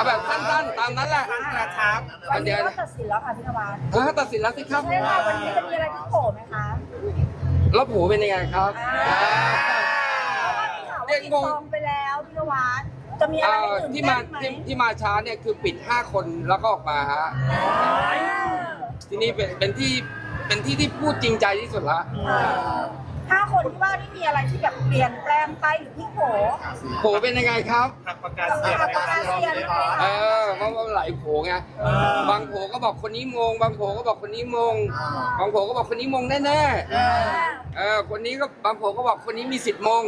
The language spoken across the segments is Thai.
เอาแบบสั้นๆ ตามนั้นแหละครับวันนี้ก็ตัดสินแล้วค่ะพี่นวัดเออตัดสินแล้วสิครับ ใช่ค่ะวันนี้จะมีอะไรที่โผล่ไหมคะแล้วผูเป็นยังไงครับอ่าเพราะว่ามีข่าวว่าปิดซองไปแล้วพี่นวัดจะมีอะไรเอ่ให้อตื่นที่เต้มานไหมที่ที่มาช้าเนี่ยคือปิด 5 คนแล้วก็ออกมาฮะที่นี่เป็นเป็นที่เป็นที่ที่พูดจริงใจที่สุดละ ห้าคนที่ว่านี่มีอะไรที่แบบเปลี่ยนแปลงไปหรือพี่โผโผเป็นยังไงครับ หักประกาศเสียงหักประกาศเสียงเออเพราะว่าหลายโผไงบางโผก็บอกคนนี้มง บางโผก็บอกคนนี้มง บางโผก็บอกคนนี้มงแน่ๆเออคนนี้ก็บางโผก็บอกคนนี้มีสิทธิ์มง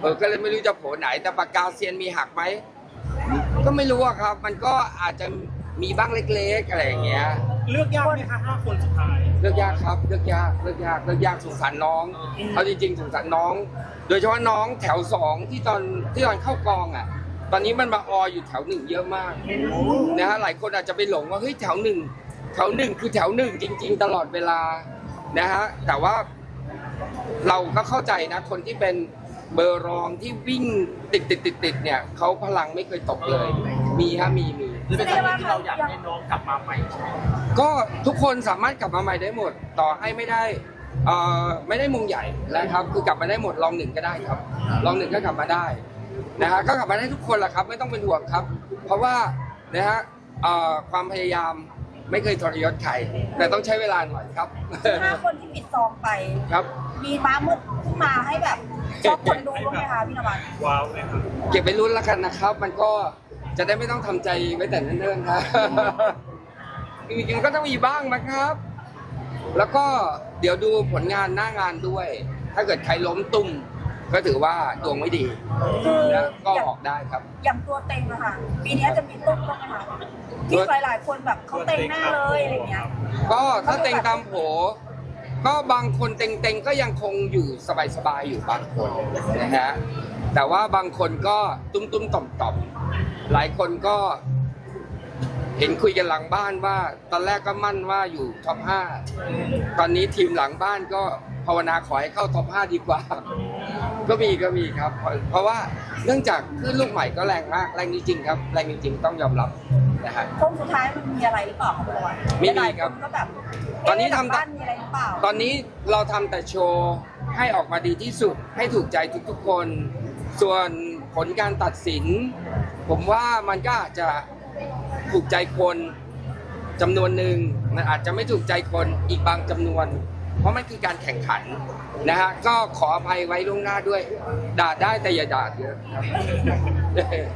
เออก็เลยไม่รู้จะโผไหน แต่ปากกาเซียนมีหักไหมก็ไม่รู้อะครับ มันก็อาจจะมีบ้างเล็กๆอะไรอย่างเงี้ย เลือกยากไหมคะห้าคนสุดท้าย เลือกยากครับเลือกยากเลือกยากเลือกยากสงสารน้องเอาจริงๆสงสารน้อง โดยเฉพาะน้องแถวสองที่ตอนที่ตอนเข้ากองอะ ตอนนี้มันมาอออยู่แถวหนึ่งเยอะมากนะฮะหลายคนอาจจะไปหลงว่าเฮ้ยแถวหนึ่งแถวหนึ่งคือแถวหนึ่งจริง ๆ ตลอดเวลานะฮะแต่ว่าเราก็เข้าใจนะคนที่เป็นเบอร์รองที่วิ่งติดติดติดติดๆๆเนี่ยเขาพลังไม่เคยตกเลย มีฮะมีมี หรือเป็นสาเหตุที่เราอยากให้น้องกลับมาใหม่ก็ทุกคนสามารถกลับมาใหม่ได้หมด ต่อให้ไม่ได้เอ่อไม่ได้มงใหญ่นะครับ คือกลับมาได้หมดลองหนึ่งก็ได้ครับลองหนึ่งก็กลับมาได้นะฮะก็กลับมาได้ทุกคนแหละครับ ไม่ต้องเป็นห่วงครับ เพราะว่านะฮะเอ่อความพยายามไม่เคยทรยศใครแต่ต้องใช้เวลาหน่อยครับ ห้าคนที่ปิดซองไป ครับ มีม้ามืดขึ้นมาให้แบบชอบคนดูบ้างไหมคะพี่นวัด ว้าวเลยครับ เก็บไปลุ้นแล้วกันนะครับ มันก็ จะได้ไม่ต้องทำใจไว้แต่เนิ่นๆครับจริงๆก็ต้องมีบ้างนะครับ แล้วก็เดี๋ยวดูผลงานหน้างานด้วย ถ้าเกิดใครล้มตุ้มก็ถือว่าดวงไม่ดีคือแล้วก็อย่างออกได้ครับ อย่างตัวเต็งอะค่ะปีนี้จะมีตุ้มบ้างไหมคะที่หลายๆคนแบบเขาเต็งหน้าเลยอะไรอย่างเงี้ย ก็ถ้าเต็งตามโผก็บางคนเต็งๆก็ยังคงอยู่สบายๆอยู่บางคนนะฮะแต่ว่าบางคนก็ตุ้มๆต่อมๆ หลายคนก็เห็นคุยกันหลังบ้านว่า ตอนแรกก็มั่นว่าอยู่ท็อปห้าตอนนี้ทีมหลังบ้านก็ภาวนาขอให้เข้าท็อปห้าดีกว่า ก็มีก็มีครับ เพราะเพราะว่าเนื่องจากคลื่นลูกใหม่ก็แรงมากแรงจริงๆครับ แรงจริงๆต้องยอมรับนะฮะโค้งสุดท้ายมันมีอะไรหรือเปล่าคะพี่นวัดไม่มีหลายๆครับนก็แบบตอนนี้ทำเะหลังบ้านมีอะไรหรือเปล่าตอนนี้เราทำแต่โชว์ให้ออกมาดีที่สุดให้ถูกใจทุกๆคน ส่วนผลการตัดสิน ผมว่ามันก็อาจจะถูกใจคนจำนวนหนึ่งมันอาจจะไม่ถูกใจคนอีกบางจำนวน เพราะมันคือการแข่งขันนะฮะก็ขออภัยไว้ล่วงหน้าด้วย ด่าได้แต่อย่าด่าเยอะครับ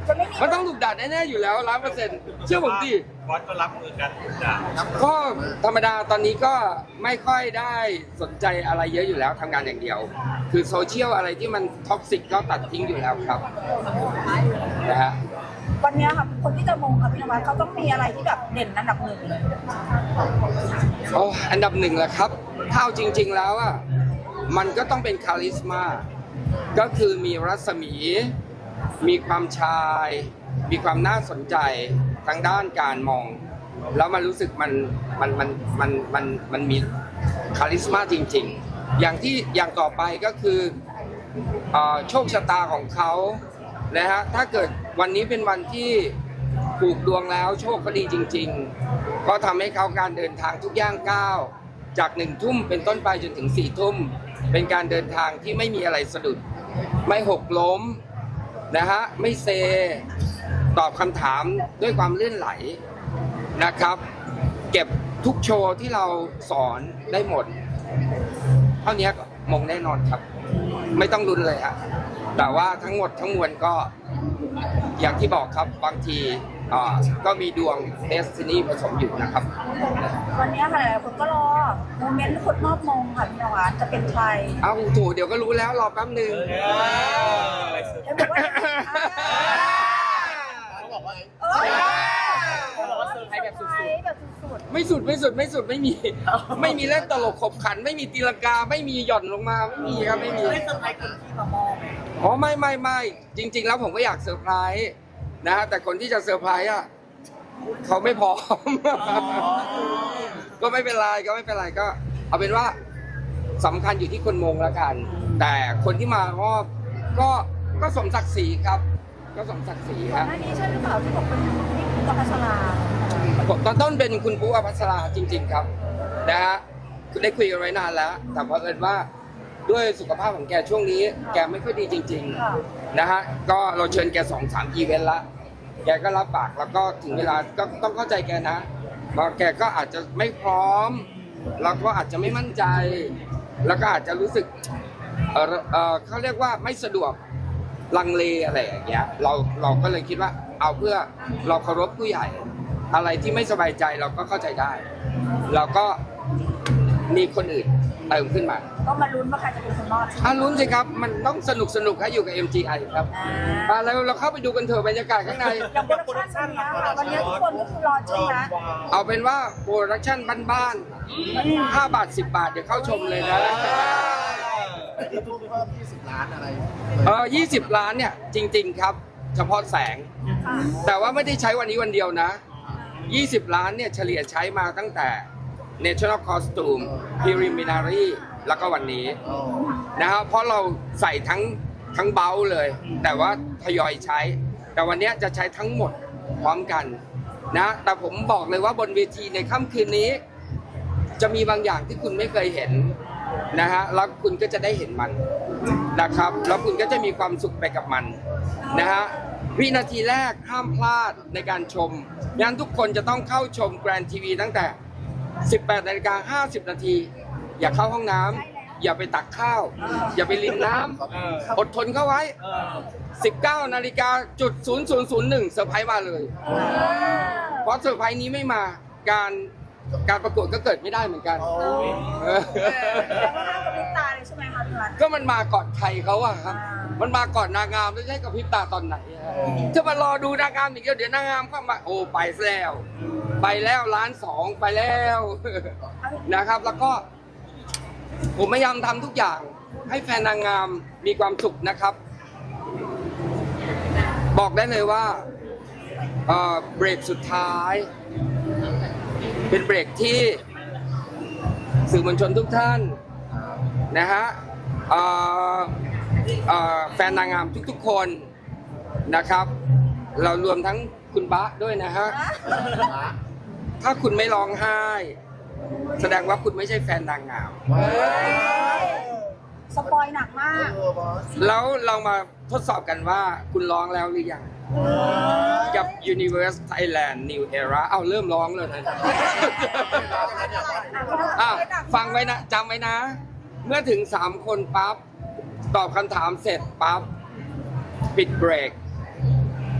จะไม่มีมันต้องถูกด่าแน่ๆอยู่แล้วร้อยเปอร์เซ็นต์เชื่อผมดิบอสก็รับมือกันจ้ะก็ธรรมดาตอนนี้ก็ไม่ค่อยได้สนใจอะไรเยอะอยู่แล้วทำงานอย่างเดียว คือโซเชียลอะไรที่มันท็อกซิกก็ตัดทิ้งอยู่แล้วครับนะฮะ วันนี้ค่ะคนที่จะมงค่ะพี่นวัดเขาต้องมีอะไรที่แบบเด่นอันดับหนึ่งเลยโอ้อันดับหนึ่งแหละครับถ้าเอาจริง ๆแล้วอะมันก็ต้องเป็นคาลิสมาก็คือมีรัศมี มีความชาย มีความน่าสนใจทางด้านการมอง แล้วมันรู้สึกมันมันมันมันมันมันมีคาลิสมาจริง ๆ อย่างที่อย่างต่อไปก็คือโชคชะตาของเขา นะฮะถ้าเกิดวันนี้เป็นวันที่ผูกดวงแล้วโชคก็ดีจริง ๆ ก็ทำให้เขาการเดินทางทุกย่างก้าวจากหนึ่งทุ่มเป็นต้นไปจนถึงสี่ทุ่ม เป็นการเดินทางที่ไม่มีอะไรสะดุด ไม่หกล้มนะฮะไม่เซตอบคำถามด้วยความเลื่อนไหลนะครับ เก็บทุกโชว์ที่เราสอนได้หมด เท่านี้ก็มงแน่นอนครับ ไม่ต้องรุนเลยฮะแต่ว่าทั้งหมดทั้งมวลก็อย่างที่บอกครับบางทีอ่าก็มีดวงเดสตินีผสมอยู่นะครับ วันเนี้ยค่ะหลายๆคนก็รอโมเมนต์ที่คนมอบมงค่ะพี่นวัดจะเป็นใครเอาถูกเดี๋ยวก็รู้แล้วรอแป๊บหนึ่งเห็นบอกว่าเขาบอกว่าเออเขา แบบสุดๆแบบสุดไม่สุดไม่สุดไม่สุดไม่มี ไม่มีเล่นตลกขบขัน ไม่มีตีลังกาไม่มีหย่อนลงมาไม่มีครับไม่มีไม่เซอร์ไพรส์คนที่มามอบอ๋อไม่ไม่ไม่จริง ๆ แล้วผมก็อยากเซอร์ไพรส์นะฮะแต่คนที่จะเซอร์ไพรส์อะเขาไม่พร้อม ก็ไม่เป็นไรก็ไม่เป็นไรก็ เอาเป็นว่าสำคัญอยู่ที่คนมงแล้วกัน แต่คนที่มามอบก็ก็สมศักดิ์ศรีครับกก็สมศักดิ์ศรีก่อนฮะหน้านี้ใช่หรือเปล่าที่บอกเป็น นี่กพัชราผมตอนต้นเป็นคุณปูอภัสราจริง ๆ ครับนะฮะได้คุยกันไว้นานแล้ว แต่เพราะเอิญว่าด้วยสุขภาพของแกช่วงนี้ แกไม่ค่อยดีจริงค่ะๆนะฮะก็เราเชิญแกสองสามอีเวนต์ละแกก็รับปากแล้วก็ถึงเวลาก็ต้องเข้าใจแกนะว่าแกก็อาจจะไม่พร้อม แล้วก็อาจจะไม่มั่นใจ แล้วก็อาจจะรู้สึกเออเออเขาเรียกว่าไม่สะดวกลังเลอะไรอย่างเงี้ยเราเราก็เลยคิดว่า เอาเพื่อเราเคารพผู้ใหญ่ อะไรที่ไม่สบายใจเราก็เข้าใจได้ เราก็มีคนอื่นเติมขึ้นมาก็มาลุ้นว่าใครจะเป็นคนรอดใช่ไหมอะลุ้นสิครับ มันต้องสนุกสนุกให้อยู่กับ MGI ครับอ่ามาแล้วเราเข้าไปดูกันเถอะบรรยากาศข้างใน อย่างโปรดักชั่นวันนี้ค่ะวันนี้ทุกคนก็คือรอชมนะเอาเป็นว่าโปรดักชั่นบ้านๆ5บาท 10 บาท เดี๋ยวเข้าชมเลยนะยูทูบเพิ่ม20 ล้านอะไร เออ20 ล้านเนี่ยจริง ๆ ครับ เฉพาะแสงค่ะแต่ว่าไม่ได้ใช้วันนี้วันเดียวนะ 20 ล้านเนี่ยเฉลี่ยใช้มาตั้งแต่ National Costume Preliminary แล้วก็วันนี้นะครับเพราะเราใส่ทั้งทั้งเบ้าเลย แต่ว่าทยอยใช้ แต่วันเนี้ยจะใช้ทั้งหมดพร้อมกันนะแต่ผมบอกเลยว่าบนเวทีในค่ำคืนนี้ จะมีบางอย่างที่คุณไม่เคยเห็นนะฮะแล้วคุณก็จะได้เห็นมันนะครับ แล้วคุณก็จะมีความสุขไปกับมัน นะฮะวินาทีแรกห้ามพลาดในการชมงั้นทุกคนจะต้องเข้าชมแกรนทีวีตั้งแต่ 18นาฬิกา50 นาที อย่าเข้าห้องน้ำอย่าไปตักข้าว อย่าไปรินน้ำอดทนเข้าไว้ 19นาฬิกาจุด0001เซอร์ไพรส์มาเลย เพราะเซอร์ไพรส์นี้ไม่มาการการประกวดก็เกิดไม่ได้เหมือนกันเออแล้วก็ห้ามกับลิปตาเลยใช่ไหมคะพี่วัดก็มันมาก่อนใครเขาอะครับอ่า มัมันมาก่อนนางงามไม่ใช่กับพริบตาตอนไหนอะถ้ามารอดูนางงามอีกเดียวเดี๋ยวนางงามเข้ามาโอ้ไปซะแล้ว ไปแล้วล้านสองไปแล้ว นะครับ แล้วก็ ผมพยายามทำทุกอย่าง ให้แฟนนางงามมีความสุขนะครับ บอกได้เลยว่าเอ่อเบรกสุดท้าย เป็นเบรกที่สื่อมวลชนทุกท่านนะฮะเอ่อเอ่อ แฟนนางงามทุกๆคนนะครับ เรารวมทั้งคุณบะด้วยนะฮะถ้าคุณไม่ร้องไห้ แสดงว่าคุณไม่ใช่แฟนนางงาม สปอยหนักมาก แล้วเรามาทดสอบกันว่าคุณร้องแล้วหรือยัง กับ Universe Thailand New Era เอาเริ่มร้องเลยนะอะฟังไว้นะจำไว้นะ เมื่อถึง3คนปั๊บ ตอบคำถามเสร็จปั๊บปิดเบรก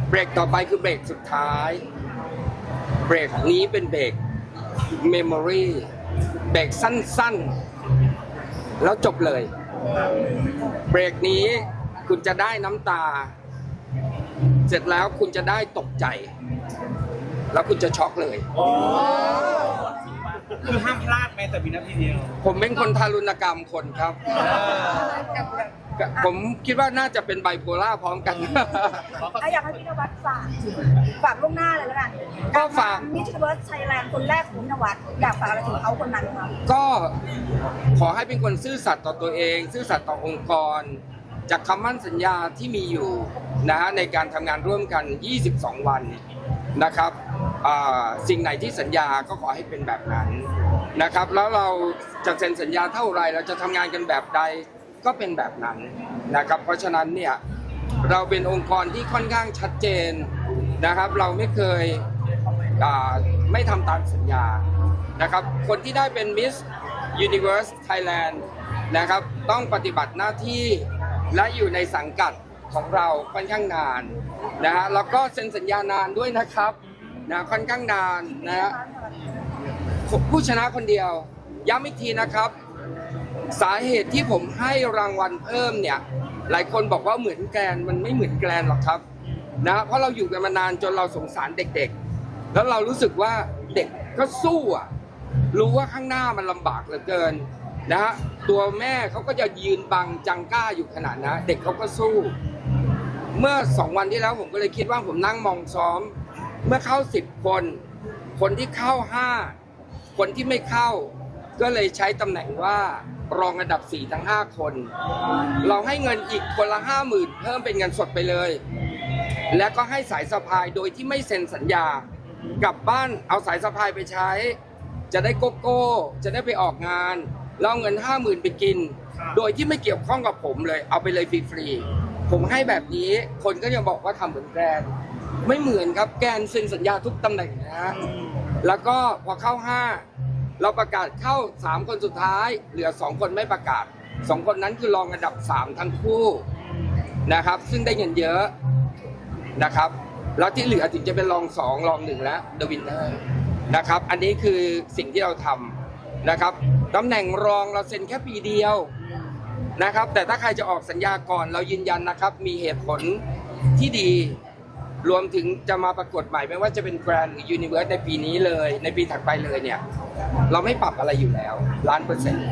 เบรกต่อไปคือเบรกสุดท้าย เบรกนี้เป็นเบรก Memory เบรกสั้นๆ แล้วจบเลย เบรกนี้คุณจะได้น้ำตา เสร็จแล้วคุณจะได้ตกใจ แล้วคุณจะช็อกเลย คือห้ามพลาดแม้แต่วินาทีเดียวผมเป็นคนทารุณกรรมคนครับ ผมคิดว่าน่าจะเป็นไบโพล่าพร้อมกัน อะอยากให้พี่นวัดฝากฝากล่วงหน้าเลยแล้วกันก็ฝาก มิชเวิร์สไทยแลนด์คนแรกของพี่นวัดอยากฝากอะไรถึงเขาคนนั้นคะก็ขอให้เป็นคนซื่อสัตย์ต่อตัวเอง ซื่อสัตย์ต่อองค์กร จากคำมั่นสัญญาที่มีอยู่นะฮะในการทำงานร่วมกัน 22 วันนะครับอ่า สิ่งไหนที่สัญญาก็ขอให้เป็นแบบนั้นนะครับ แล้วเราจะเซ็นสัญญาเท่าไรเราจะทำงานกันแบบใดก็เป็นแบบนั้นนะครับ เพราะฉะนั้นเนี่ยเราเป็นองค์กรที่ค่อนข้างชัดเจนนะครับ เราไม่เคยไม่ทำตามสัญญานะครับ คนที่ได้เป็น Miss Universe Thailand นะครับ ต้องปฏิบัติหน้าที่และอยู่ในสังกัดของเราค่อนข้างนานนะฮะแล้วก็เซ็นสัญญานานด้วยนะครับ นะค่อนข้างนานนะฮะผู้ชนะคนเดียว ย้ำอีกทีนะครับ สาเหตุที่ผมให้รางวัลเพิ่มเนี่ย หลายคนบอกว่าเหมือนแกรนมันไม่เหมือนแกรนหรอกครับนะเพราะเราอยู่กันมานานจนเราสงสารเด็กๆ แล้วเรารู้สึกว่าเด็กก็สู้อะรู้ว่าข้างหน้ามันลำบากเหลือเกินนะฮะตัวแม่เขาก็จะยืนบังจังก้าอยู่ขนาดนะเด็กเขาก็สู้ เมื่อสองวันที่แล้วผมก็เลยคิดว่าผมนั่งมองซ้อม เมื่อเข้าสิบคน คนที่เข้าห้าคนที่ไม่เข้า ก็เลยใช้ตำแหน่งว่ารองอันดับสี่ทั้งห้าคน เราให้เงินอีกคนละห้าหมื่นเพิ่มเป็นเงินสดไปเลย และก็ให้สายสะพายโดยที่ไม่เซ็นสัญญากลับบ้านเอาสายสะพายไปใช้ จะได้โกโก้ จะได้ไปออกงานเอาเงินห้าหมื่นไปกิน โดยที่ไม่เกี่ยวข้องกับผมเลย เอาไปเลยฟรีๆผมให้แบบนี้คนก็ยังบอกว่าทำเหมือนแกรน ไม่เหมือนครับแกรนเซ็นสัญญาทุกตำแหน่งนะฮะแล้วก็พอเข้า5เราประกาศเข้า3คนสุดท้าย เหลือ2คนไม่ประกาศ2คนนั้นคือรองอันดับ3ทั้งคู่นะครับ ซึ่งได้เงินเยอะนะครับ แล้วที่เหลือถึงจะเป็นรอง2รอง1และเดวินเนอร์นะครับ อันนี้คือสิ่งที่เราทำนะครับตำแหน่งรองเราเซ็นแค่ปีเดียวนะครับ แต่ถ้าใครจะออกสัญญาก่อนเรายืนยันนะครับ มีเหตุผลที่ดี รวมถึงจะมาประกวดใหม่ไม่ว่าจะเป็นแกรนด์หรือยูนิเวิร์สในปีนี้เลย ในปีถัดไปเลยเนี่ยเราไม่ปรับอะไรอยู่แล้วล้านเปอร์เซ็นต์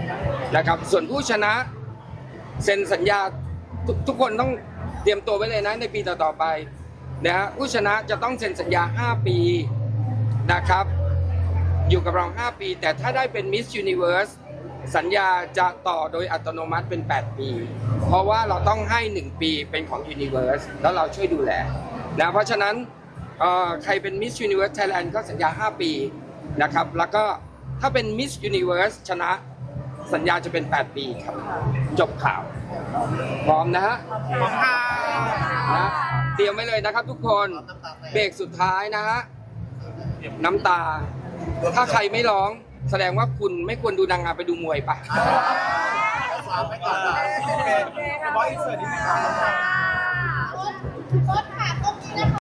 นะครับส่วนผู้ชนะเซ็นสัญญาทุกทุกคนต้องเตรียมตัวไว้เลยนะในปีต่อๆไปนะฮะผู้ชนะจะต้องเซ็นสัญญา 5 ปีนะครับ อยู่กับเรา 5 ปี แต่ถ้าได้เป็น Miss Universe สัญญาจะต่อโดยอัตโนมัติเป็น 8 ปี เพราะว่าเราต้องให้ 1 ปีเป็นของ Universe แล้วเราช่วยดูแล นะเพราะฉะนั้นเอ่อใครเป็น Miss Universe Thailand ก็สัญญา 5 ปีนะครับ แล้วก็ถ้าเป็น Miss Universe ชนะสัญญาจะเป็น 8 ปีครับ จบข่าว พร้อมนะฮะขอบค่ะนะเตรียมไว้เลยนะครับทุกคนเบรกสุดท้ายนะฮะน้ำตา ถ้าใครไม่ร้องแสดงว่าคุณไม่ควรดูนางงามไปดูมวยปะฝากไว้ก่อนนะโอเคค่ะบอยอินเสิร์ตนิดนึงครับขอบคุณค่ะ